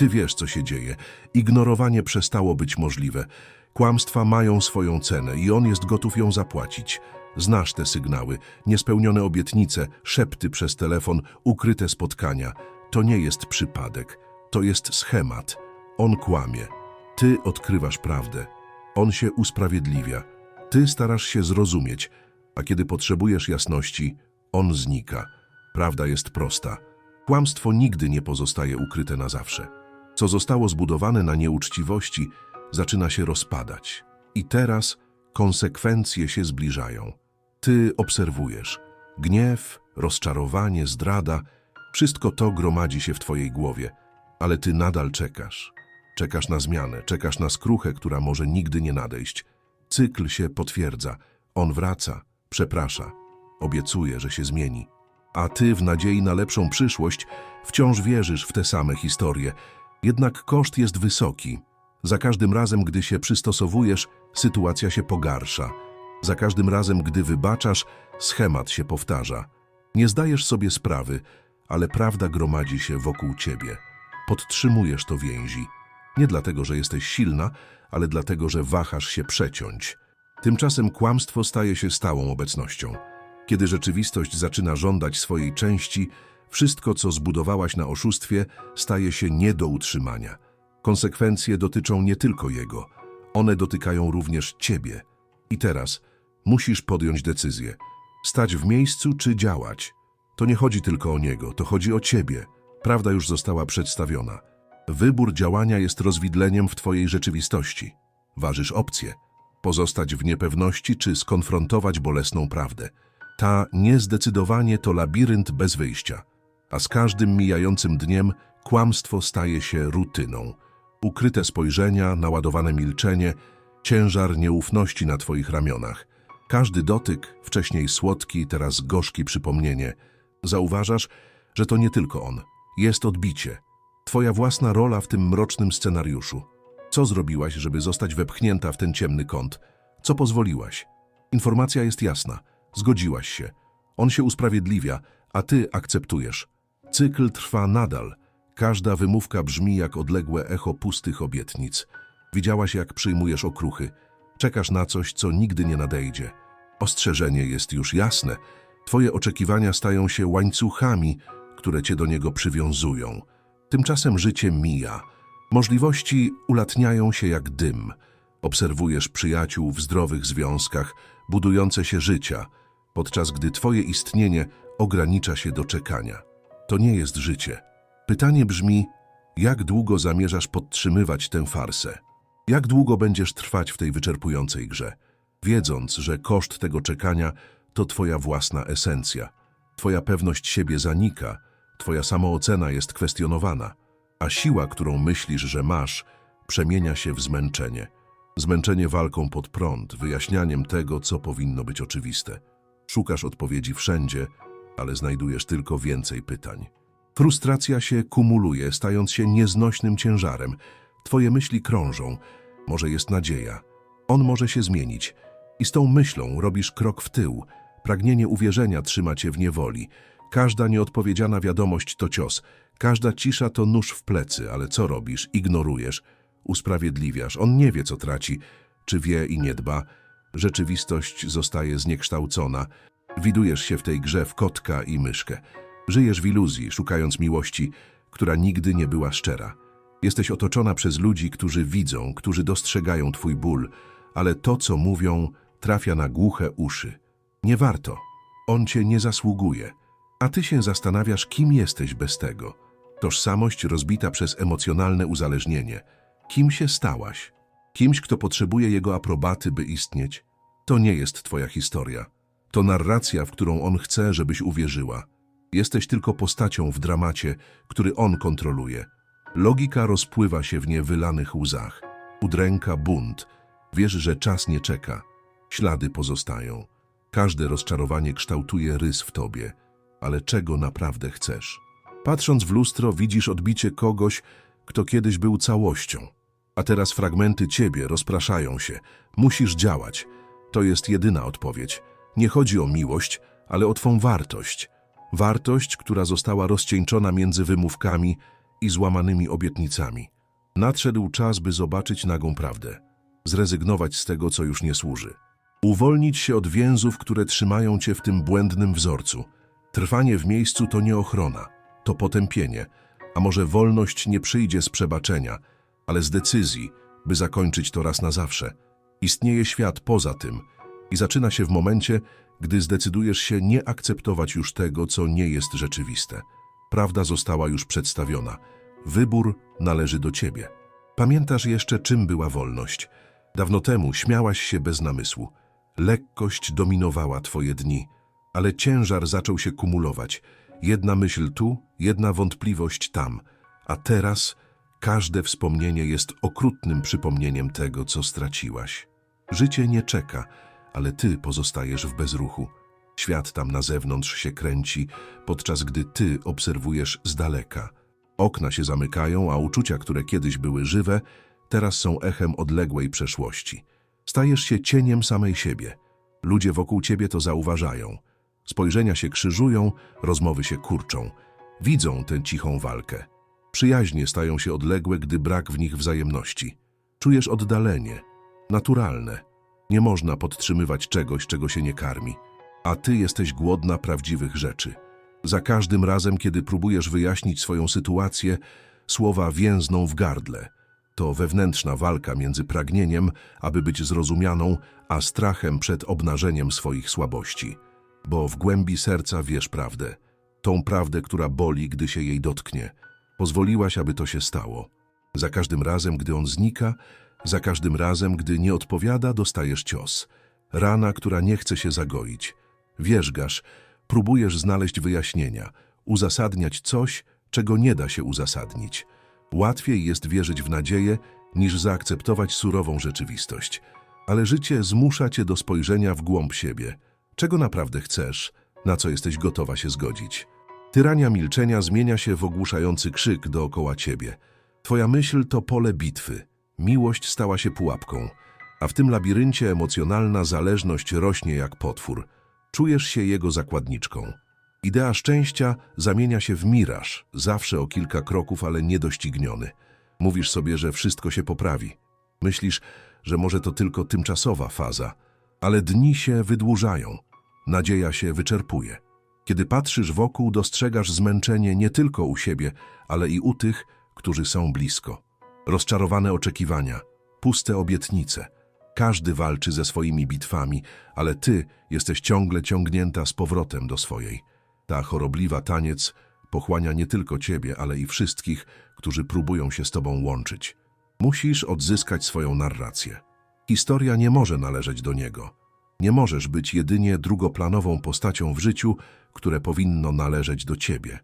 Ty wiesz, co się dzieje. Ignorowanie przestało być możliwe. Kłamstwa mają swoją cenę i on jest gotów ją zapłacić. Znasz te sygnały, niespełnione obietnice, szepty przez telefon, ukryte spotkania. To nie jest przypadek, to jest schemat. On kłamie. Ty odkrywasz prawdę. On się usprawiedliwia. Ty starasz się zrozumieć, a kiedy potrzebujesz jasności, on znika. Prawda jest prosta. Kłamstwo nigdy nie pozostaje ukryte na zawsze. Co zostało zbudowane na nieuczciwości, zaczyna się rozpadać. I teraz konsekwencje się zbliżają. Ty obserwujesz. Gniew, rozczarowanie, zdrada, wszystko to gromadzi się w twojej głowie, ale ty nadal czekasz. Czekasz na zmianę, czekasz na skruchę, która może nigdy nie nadejść. Cykl się potwierdza. On wraca, przeprasza, obiecuje, że się zmieni. A ty w nadziei na lepszą przyszłość wciąż wierzysz w te same historie. Jednak koszt jest wysoki. Za każdym razem, gdy się przystosowujesz, sytuacja się pogarsza. Za każdym razem, gdy wybaczasz, schemat się powtarza. Nie zdajesz sobie sprawy, ale prawda gromadzi się wokół ciebie. Podtrzymujesz to więzi. Nie dlatego, że jesteś silna, ale dlatego, że wahasz się przeciąć. Tymczasem kłamstwo staje się stałą obecnością. Kiedy rzeczywistość zaczyna żądać swojej części, wszystko, co zbudowałaś na oszustwie, staje się nie do utrzymania. Konsekwencje dotyczą nie tylko jego, one dotykają również ciebie. I teraz musisz podjąć decyzję. Stać w miejscu czy działać. To nie chodzi tylko o niego, to chodzi o ciebie. Prawda już została przedstawiona. Wybór działania jest rozwidleniem w twojej rzeczywistości. Ważysz opcje. Pozostać w niepewności czy skonfrontować bolesną prawdę. Ta niezdecydowanie to labirynt bez wyjścia. A z każdym mijającym dniem kłamstwo staje się rutyną. Ukryte spojrzenia, naładowane milczenie, ciężar nieufności na twoich ramionach. Każdy dotyk, wcześniej słodki, teraz gorzki przypomnienie. Zauważasz, że to nie tylko on. Jest odbicie. Twoja własna rola w tym mrocznym scenariuszu. Co zrobiłaś, żeby zostać wepchnięta w ten ciemny kąt? Co pozwoliłaś? Informacja jest jasna. Zgodziłaś się. On się usprawiedliwia, a ty akceptujesz. Cykl trwa nadal. Każda wymówka brzmi jak odległe echo pustych obietnic. Widziałaś, jak przyjmujesz okruchy. Czekasz na coś, co nigdy nie nadejdzie. Ostrzeżenie jest już jasne. Twoje oczekiwania stają się łańcuchami, które cię do niego przywiązują. Tymczasem życie mija. Możliwości ulatniają się jak dym. Obserwujesz przyjaciół w zdrowych związkach, budujące się życia, podczas gdy twoje istnienie ogranicza się do czekania. To nie jest życie. Pytanie brzmi, jak długo zamierzasz podtrzymywać tę farsę? Jak długo będziesz trwać w tej wyczerpującej grze, wiedząc, że koszt tego czekania to twoja własna esencja. Twoja pewność siebie zanika, twoja samoocena jest kwestionowana, a siła, którą myślisz, że masz, przemienia się w zmęczenie. Zmęczenie walką pod prąd, wyjaśnianiem tego, co powinno być oczywiste. Szukasz odpowiedzi wszędzie, ale znajdujesz tylko więcej pytań. Frustracja się kumuluje, stając się nieznośnym ciężarem. Twoje myśli krążą. Może jest nadzieja. On może się zmienić. I z tą myślą robisz krok w tył. Pragnienie uwierzenia trzyma cię w niewoli. Każda nieodpowiedziana wiadomość to cios. Każda cisza to nóż w plecy, ale co robisz? Ignorujesz. Usprawiedliwiasz. On nie wie, co traci. Czy wie i nie dba. Rzeczywistość zostaje zniekształcona. Widujesz się w tej grze w kotka i myszkę. Żyjesz w iluzji, szukając miłości, która nigdy nie była szczera. Jesteś otoczona przez ludzi, którzy widzą, którzy dostrzegają twój ból, ale to, co mówią, trafia na głuche uszy. Nie warto. On cię nie zasługuje. A ty się zastanawiasz, kim jesteś bez tego. Tożsamość rozbita przez emocjonalne uzależnienie. Kim się stałaś? Kimś, kto potrzebuje jego aprobaty, by istnieć? To nie jest twoja historia. To narracja, w którą on chce, żebyś uwierzyła. Jesteś tylko postacią w dramacie, który on kontroluje. Logika rozpływa się w niewylanych łzach. Udręka bunt. Wiesz, że czas nie czeka. Ślady pozostają. Każde rozczarowanie kształtuje rys w tobie. Ale czego naprawdę chcesz? Patrząc w lustro, widzisz odbicie kogoś, kto kiedyś był całością. A teraz fragmenty ciebie rozpraszają się. Musisz działać. To jest jedyna odpowiedź. Nie chodzi o miłość, ale o twą wartość. Wartość, która została rozcieńczona między wymówkami i złamanymi obietnicami. Nadszedł czas, by zobaczyć nagą prawdę, zrezygnować z tego, co już nie służy. Uwolnić się od więzów, które trzymają cię w tym błędnym wzorcu. Trwanie w miejscu to nie ochrona, to potępienie, a może wolność nie przyjdzie z przebaczenia, ale z decyzji, by zakończyć to raz na zawsze. Istnieje świat poza tym i zaczyna się w momencie, gdy zdecydujesz się nie akceptować już tego, co nie jest rzeczywiste. Prawda została już przedstawiona. Wybór należy do ciebie. Pamiętasz jeszcze, czym była wolność? Dawno temu śmiałaś się bez namysłu. Lekkość dominowała twoje dni, ale ciężar zaczął się kumulować. Jedna myśl tu, jedna wątpliwość tam, a teraz każde wspomnienie jest okrutnym przypomnieniem tego, co straciłaś. Życie nie czeka, ale ty pozostajesz w bezruchu. Świat tam na zewnątrz się kręci, podczas gdy ty obserwujesz z daleka. Okna się zamykają, a uczucia, które kiedyś były żywe, teraz są echem odległej przeszłości. Stajesz się cieniem samej siebie. Ludzie wokół ciebie to zauważają. Spojrzenia się krzyżują, rozmowy się kurczą. Widzą tę cichą walkę. Przyjaźnie stają się odległe, gdy brak w nich wzajemności. Czujesz oddalenie. Naturalne. Nie można podtrzymywać czegoś, czego się nie karmi. A ty jesteś głodna prawdziwych rzeczy. Za każdym razem, kiedy próbujesz wyjaśnić swoją sytuację, słowa więzną w gardle. To wewnętrzna walka między pragnieniem, aby być zrozumianą, a strachem przed obnażeniem swoich słabości. Bo w głębi serca wiesz prawdę. Tą prawdę, która boli, gdy się jej dotknie. Pozwoliłaś, aby to się stało. Za każdym razem, gdy on znika, za każdym razem, gdy nie odpowiada, dostajesz cios. Rana, która nie chce się zagoić. Wierzgasz, próbujesz znaleźć wyjaśnienia, uzasadniać coś, czego nie da się uzasadnić. Łatwiej jest wierzyć w nadzieję, niż zaakceptować surową rzeczywistość. Ale życie zmusza cię do spojrzenia w głąb siebie. Czego naprawdę chcesz? Na co jesteś gotowa się zgodzić? Tyrania milczenia zmienia się w ogłuszający krzyk dookoła ciebie. Twoja myśl to pole bitwy. Miłość stała się pułapką, a w tym labiryncie emocjonalna zależność rośnie jak potwór. Czujesz się jego zakładniczką. Idea szczęścia zamienia się w miraż, zawsze o kilka kroków, ale niedościgniony. Mówisz sobie, że wszystko się poprawi. Myślisz, że może to tylko tymczasowa faza, ale dni się wydłużają. Nadzieja się wyczerpuje. Kiedy patrzysz wokół, dostrzegasz zmęczenie nie tylko u siebie, ale i u tych, którzy są blisko. Rozczarowane oczekiwania, puste obietnice. Każdy walczy ze swoimi bitwami, ale ty jesteś ciągle ciągnięta z powrotem do swojej. Ta chorobliwa taniec pochłania nie tylko ciebie, ale i wszystkich, którzy próbują się z tobą łączyć. Musisz odzyskać swoją narrację. Historia nie może należeć do niego. Nie możesz być jedynie drugoplanową postacią w życiu, które powinno należeć do ciebie.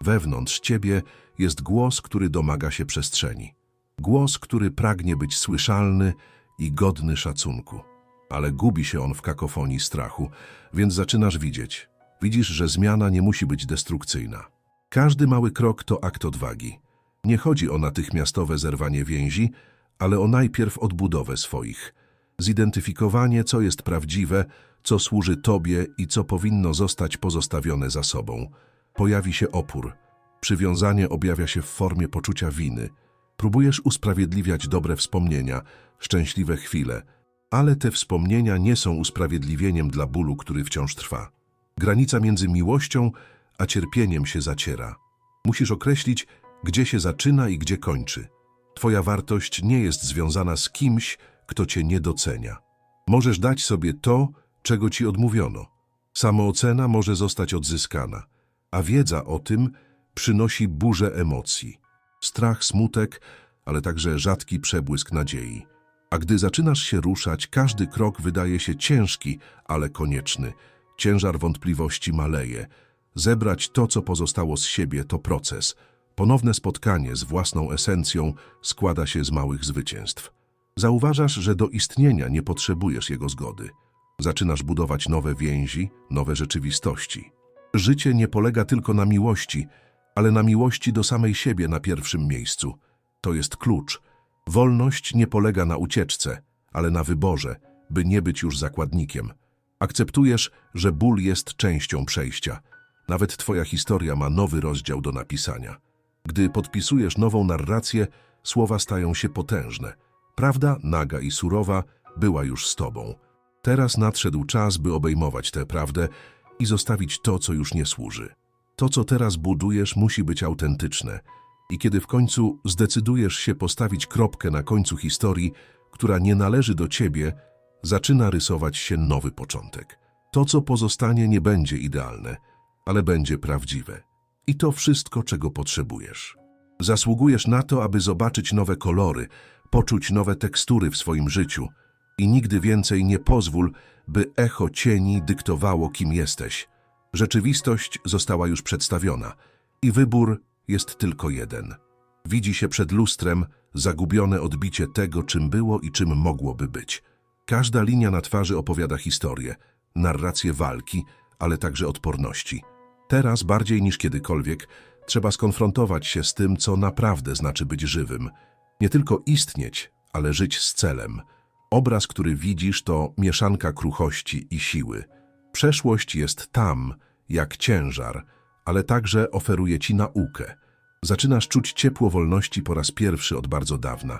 Wewnątrz ciebie jest głos, który domaga się przestrzeni. Głos, który pragnie być słyszalny i godny szacunku. Ale gubi się on w kakofonii strachu, więc zaczynasz widzieć. Widzisz, że zmiana nie musi być destrukcyjna. Każdy mały krok to akt odwagi. Nie chodzi o natychmiastowe zerwanie więzi, ale o najpierw odbudowę swoich. Zidentyfikowanie, co jest prawdziwe, co służy tobie i co powinno zostać pozostawione za sobą. Pojawi się opór. Przywiązanie objawia się w formie poczucia winy. Próbujesz usprawiedliwiać dobre wspomnienia, szczęśliwe chwile, ale te wspomnienia nie są usprawiedliwieniem dla bólu, który wciąż trwa. Granica między miłością a cierpieniem się zaciera. Musisz określić, gdzie się zaczyna i gdzie kończy. Twoja wartość nie jest związana z kimś, kto cię nie docenia. Możesz dać sobie to, czego ci odmówiono. Samoocena może zostać odzyskana, a wiedza o tym przynosi burzę emocji. Strach, smutek, ale także rzadki przebłysk nadziei. A gdy zaczynasz się ruszać, każdy krok wydaje się ciężki, ale konieczny. Ciężar wątpliwości maleje. Zebrać to, co pozostało z siebie, to proces. Ponowne spotkanie z własną esencją składa się z małych zwycięstw. Zauważasz, że do istnienia nie potrzebujesz jego zgody. Zaczynasz budować nowe więzi, nowe rzeczywistości. Życie nie polega tylko na miłości, ale na miłości do samej siebie na pierwszym miejscu. To jest klucz. Wolność nie polega na ucieczce, ale na wyborze, by nie być już zakładnikiem. Akceptujesz, że ból jest częścią przejścia. Nawet twoja historia ma nowy rozdział do napisania. Gdy podpisujesz nową narrację, słowa stają się potężne. Prawda, naga i surowa, była już z tobą. Teraz nadszedł czas, by obejmować tę prawdę i zostawić to, co już nie służy. To, co teraz budujesz, musi być autentyczne. I kiedy w końcu zdecydujesz się postawić kropkę na końcu historii, która nie należy do ciebie, zaczyna rysować się nowy początek. To, co pozostanie, nie będzie idealne, ale będzie prawdziwe. I to wszystko, czego potrzebujesz. Zasługujesz na to, aby zobaczyć nowe kolory, poczuć nowe tekstury w swoim życiu i nigdy więcej nie pozwól, by echo cieni dyktowało, kim jesteś. Rzeczywistość została już przedstawiona i wybór jest tylko jeden. Widzi się przed lustrem zagubione odbicie tego, czym było i czym mogłoby być. Każda linia na twarzy opowiada historię, narrację walki, ale także odporności. Teraz, bardziej niż kiedykolwiek, trzeba skonfrontować się z tym, co naprawdę znaczy być żywym. Nie tylko istnieć, ale żyć z celem. Obraz, który widzisz, to mieszanka kruchości i siły. Przeszłość jest tam, jak ciężar, ale także oferuje ci naukę. Zaczynasz czuć ciepło wolności po raz pierwszy od bardzo dawna.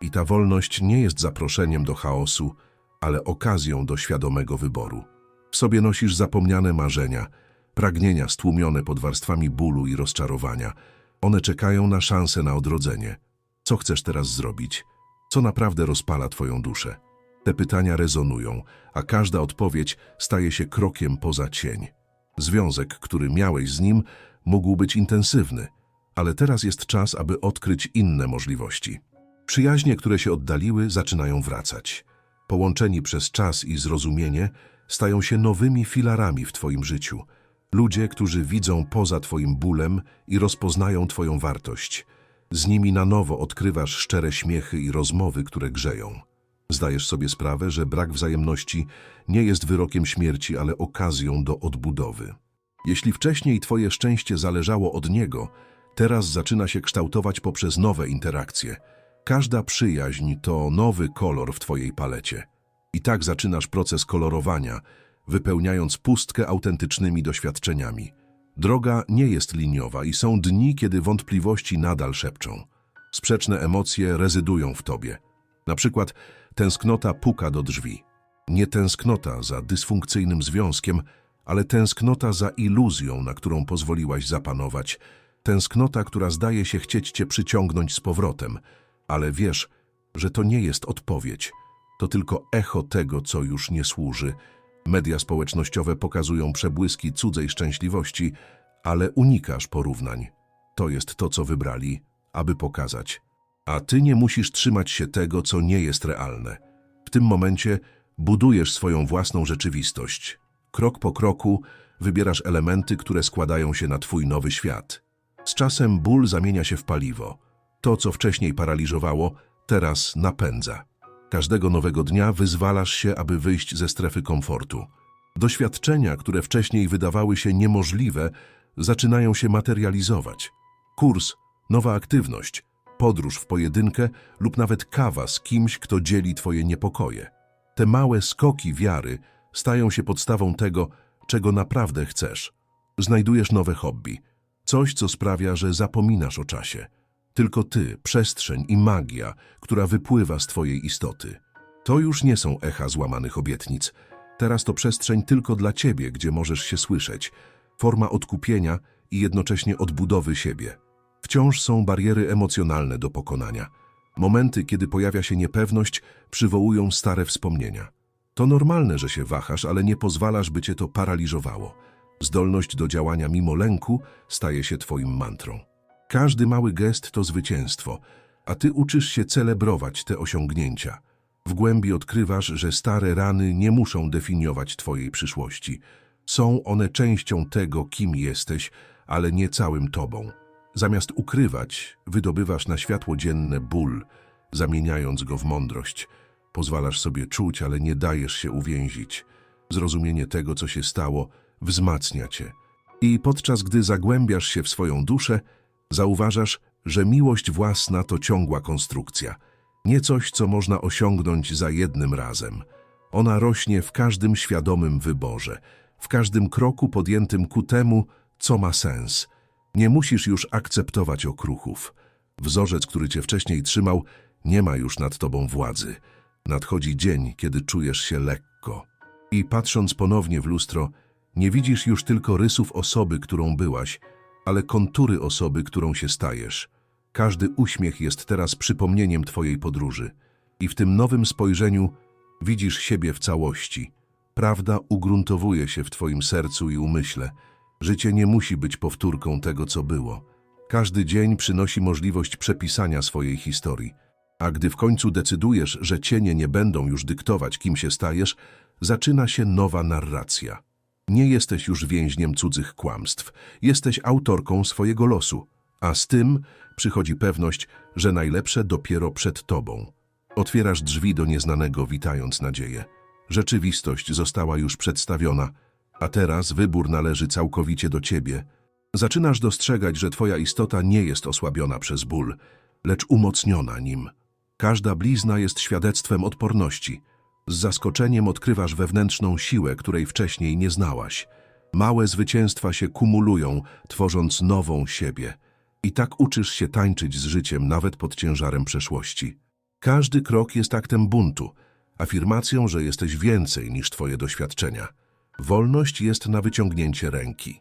I ta wolność nie jest zaproszeniem do chaosu, ale okazją do świadomego wyboru. W sobie nosisz zapomniane marzenia, pragnienia stłumione pod warstwami bólu i rozczarowania. One czekają na szansę na odrodzenie. Co chcesz teraz zrobić? Co naprawdę rozpala twoją duszę? Te pytania rezonują, a każda odpowiedź staje się krokiem poza cień. Związek, który miałeś z nim, mógł być intensywny, ale teraz jest czas, aby odkryć inne możliwości. Przyjaźnie, które się oddaliły, zaczynają wracać. Połączeni przez czas i zrozumienie, stają się nowymi filarami w Twoim życiu. Ludzie, którzy widzą poza Twoim bólem i rozpoznają Twoją wartość. Z nimi na nowo odkrywasz szczere śmiechy i rozmowy, które grzeją. Zdajesz sobie sprawę, że brak wzajemności nie jest wyrokiem śmierci, ale okazją do odbudowy. Jeśli wcześniej Twoje szczęście zależało od niego, teraz zaczyna się kształtować poprzez nowe interakcje. Każda przyjaźń to nowy kolor w Twojej palecie. I tak zaczynasz proces kolorowania, wypełniając pustkę autentycznymi doświadczeniami. Droga nie jest liniowa i są dni, kiedy wątpliwości nadal szepczą. Sprzeczne emocje rezydują w tobie. Na przykład tęsknota puka do drzwi. Nie tęsknota za dysfunkcyjnym związkiem, ale tęsknota za iluzją, na którą pozwoliłaś zapanować. Tęsknota, która zdaje się chcieć cię przyciągnąć z powrotem, ale wiesz, że to nie jest odpowiedź. To tylko echo tego, co już nie służy. Media społecznościowe pokazują przebłyski cudzej szczęśliwości, ale unikasz porównań. To jest to, co wybrali, aby pokazać. A ty nie musisz trzymać się tego, co nie jest realne. W tym momencie budujesz swoją własną rzeczywistość. Krok po kroku wybierasz elementy, które składają się na twój nowy świat. Z czasem ból zamienia się w paliwo. To, co wcześniej paraliżowało, teraz napędza. Każdego nowego dnia wyzwalasz się, aby wyjść ze strefy komfortu. Doświadczenia, które wcześniej wydawały się niemożliwe, zaczynają się materializować. Kurs, nowa aktywność, podróż w pojedynkę lub nawet kawa z kimś, kto dzieli twoje niepokoje. Te małe skoki wiary stają się podstawą tego, czego naprawdę chcesz. Znajdujesz nowe hobby, coś, co sprawia, że zapominasz o czasie. Tylko ty, przestrzeń i magia, która wypływa z twojej istoty. To już nie są echa złamanych obietnic. Teraz to przestrzeń tylko dla ciebie, gdzie możesz się słyszeć. Forma odkupienia i jednocześnie odbudowy siebie. Wciąż są bariery emocjonalne do pokonania. Momenty, kiedy pojawia się niepewność, przywołują stare wspomnienia. To normalne, że się wahasz, ale nie pozwalasz, by cię to paraliżowało. Zdolność do działania mimo lęku staje się twoim mantrą. Każdy mały gest to zwycięstwo, a ty uczysz się celebrować te osiągnięcia. W głębi odkrywasz, że stare rany nie muszą definiować twojej przyszłości. Są one częścią tego, kim jesteś, ale nie całym tobą. Zamiast ukrywać, wydobywasz na światło dzienne ból, zamieniając go w mądrość. Pozwalasz sobie czuć, ale nie dajesz się uwięzić. Zrozumienie tego, co się stało, wzmacnia cię. I podczas gdy zagłębiasz się w swoją duszę, zauważasz, że miłość własna to ciągła konstrukcja. Nie coś, co można osiągnąć za jednym razem. Ona rośnie w każdym świadomym wyborze, w każdym kroku podjętym ku temu, co ma sens. Nie musisz już akceptować okruchów. Wzorzec, który cię wcześniej trzymał, nie ma już nad tobą władzy. Nadchodzi dzień, kiedy czujesz się lekko. I patrząc ponownie w lustro, nie widzisz już tylko rysów osoby, którą byłaś, ale kontury osoby, którą się stajesz. Każdy uśmiech jest teraz przypomnieniem twojej podróży. I w tym nowym spojrzeniu widzisz siebie w całości. Prawda ugruntowuje się w twoim sercu i umyśle. Życie nie musi być powtórką tego, co było. Każdy dzień przynosi możliwość przepisania swojej historii. A gdy w końcu decydujesz, że cienie nie będą już dyktować, kim się stajesz, zaczyna się nowa narracja. Nie jesteś już więźniem cudzych kłamstw, jesteś autorką swojego losu, a z tym przychodzi pewność, że najlepsze dopiero przed tobą. Otwierasz drzwi do nieznanego, witając nadzieję. Rzeczywistość została już przedstawiona, a teraz wybór należy całkowicie do ciebie. Zaczynasz dostrzegać, że twoja istota nie jest osłabiona przez ból, lecz umocniona nim. Każda blizna jest świadectwem odporności. Z zaskoczeniem odkrywasz wewnętrzną siłę, której wcześniej nie znałaś. Małe zwycięstwa się kumulują, tworząc nową siebie. I tak uczysz się tańczyć z życiem nawet pod ciężarem przeszłości. Każdy krok jest aktem buntu, afirmacją, że jesteś więcej niż twoje doświadczenia. Wolność jest na wyciągnięcie ręki.